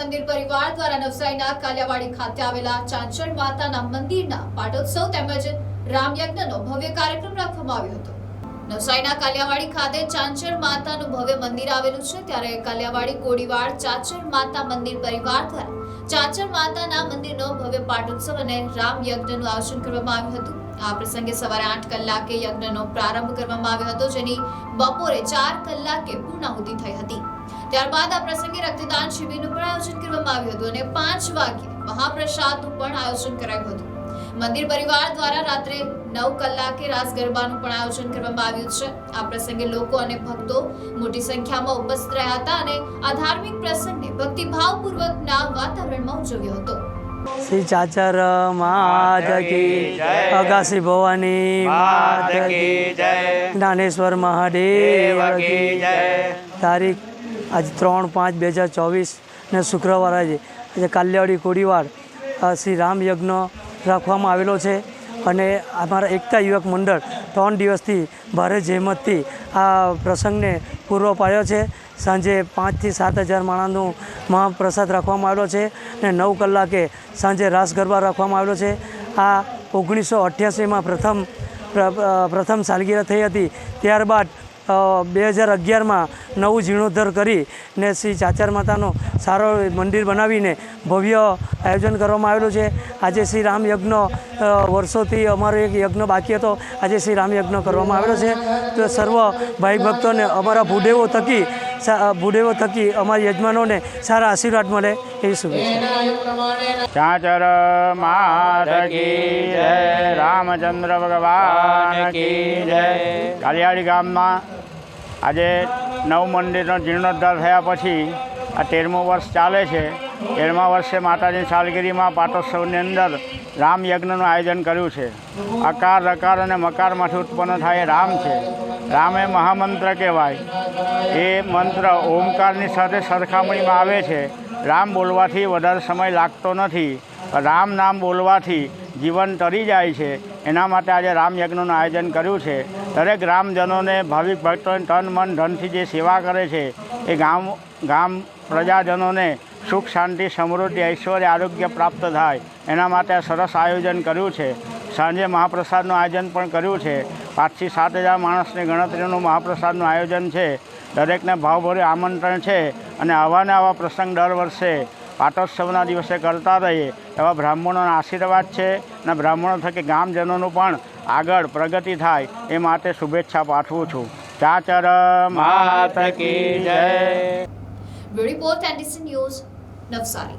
મંદિર પરિવાર દ્વારા નવસારીના કાલિયાવાડી ખાતે આવેલા ચાંચળ માતાના મંદિરના પાટોત્સવ તેમજ રામયજ્ઞનો ભવ્ય કાર્યક્રમ રાખવામાં આવ્યો હતો. નવસારીના કાલિયાવાડી ખાતે ચાંચર માતાનું ભવ્ય મંદિર આવેલું છે, ત્યારે કાલિયાવાડી કોડીવાડ ચાચર માતા મંદિર પરિવાર દ્વારા ચાચર માતાના મંદિરનો ભવ્ય પાટોત્સવ અને રામ યજ્ઞનું આયોજન કરવામાં આવ્યું હતું. આ પ્રસંગે સવારે આઠ કલાકે યજ્ઞનો પ્રારંભ કરવામાં આવ્યો હતો, જેની બપોરે ચાર કલાકે પૂર્ણાહુતિ થઈ હતી. ત્યારબાદ આ પ્રસંગે રક્તદાન શિબિરનું પણ આયોજન કરવામાં આવ્યું હતું અને પાંચ વાગ્યે મહાપ્રસાદનું પણ આયોજન કરાયું હતું. મંદિર પરિવાર દ્વારા રાત્રે નવ કલાકે રાસ ગરબાનું પણ આયોજન કરવામાં આવ્યું છે. આ પ્રસંગે લોકો અને ભક્તો મોટી સંખ્યામાં ઉપસ્થિત રહ્યા હતા અને આ ધાર્મિક પ્રસંગને ભક્તિભાવપૂર્વકના વાતાવરણમાં ઉજવ્યો હતો. શ્રી ચાચર માત કી અગાસી ભવાની માત કી જય. જ્ઞાનેશ્વર મહાદેવ કી કી જય. તારીખ આજે ત્રણ પાંચ બે હજાર ચોવીસ ને શુક્રવાર આજે. આજે કાલ્યાવાડી કોડીવાડ શ્રી રામ યજ્ઞ રાખવામાં આવેલો છે. અને અમારા એકતા યુવક મંડળ ત્રણ દિવસથી ભારે જહેમતથી આ પ્રસંગને પૂર્વ પાડ્યો છે. સાંજે પાંચથી સાત હજાર માણસનું મહાપ્રસાદ રાખવામાં આવેલો છે અને નવ કલાકે સાંજે રાસ ગરબા રાખવામાં આવેલો છે. આ ઓગણીસો અઠ્યાસીમાં પ્રથમ પ્રથમ સાલગીરા થઈ હતી. ત્યારબાદ બે હજાર અગિયારમાં નવું જીર્ણોદ્ધાર કરી ને શ્રી ચાચર માતાનો સારો મંદિર બનાવીને ભવ્ય આયોજન કરવામાં આવેલું છે. આજે શ્રી રામ યજ્ઞ વર્ષોથી અમારો એક યજ્ઞ બાકી હતો. આજે શ્રી રામ યજ્ઞ કરવામાં આવેલો છે. તો સર્વ ભાઈ ભક્તોને અમારા ભૂડેવો થકી ભૂડેવો થકી અમારા યજમાનોને સારા આશીર્વાદ મળે એવી શુભેચ્છા. ચાચર માત રામચંદ્ર ભગવાન કી જય. કાલિયાળી ગામમાં આજે નવ મંદિરનો જીર્ણોદ્ધાર થયા પછી આ તેરમું વર્ષ ચાલે છે. તેરમા વર્ષે માતાજીની સાલગીરીમાં પાટોત્સવની અંદર રામ યજ્ઞનું આયોજન કર્યું છે. અકાર રકાર અને મકારમાંથી ઉત્પન્ન થાય રામ છે. રામ મહામંત્ર કહેવાય. એ મંત્ર ઓમકારની સાથે સરખામણીમાં આવે છે. રામ બોલવાથી વધારે સમય લાગતો નથી. રામ નામ બોલવાથી જીવન તરી જાય છે. એના માટે આજે રામ યજ્ઞનું આયોજન કર્યું છે. દરેક ગ્રામજનોને ભાવિક ભક્તોને તન, મન, ધનથી જે સેવા કરે છે, એ ગામ ગામ પ્રજાજનોને સુખ, શાંતિ, સમૃદ્ધિ, ઐશ્વર્ય, આરોગ્ય પ્રાપ્ત થાય. એના માટે સરસ આયોજન કર્યું છે. સાંજે મહાપ્રસાદનું આયોજન પણ કર્યું છે. પાંચથી સાત હજાર માણસની ગણતરીનું મહાપ્રસાદનું આયોજન છે. દરેકને ભાવભર્યું આમંત્રણ છે અને આવા ને આવા પ્રસંગ દર વર્ષે પાટોત્સવના દિવસે કરતા રહીએ. એવા બ્રાહ્મણોના આશીર્વાદ છે અને બ્રાહ્મણો થકી ગામજનોનું પણ આગળ પ્રગતિ થાય એ માટે શુભેચ્છા પાઠવું છું. ચાચર માત કી જય. Beauty post news Navsari.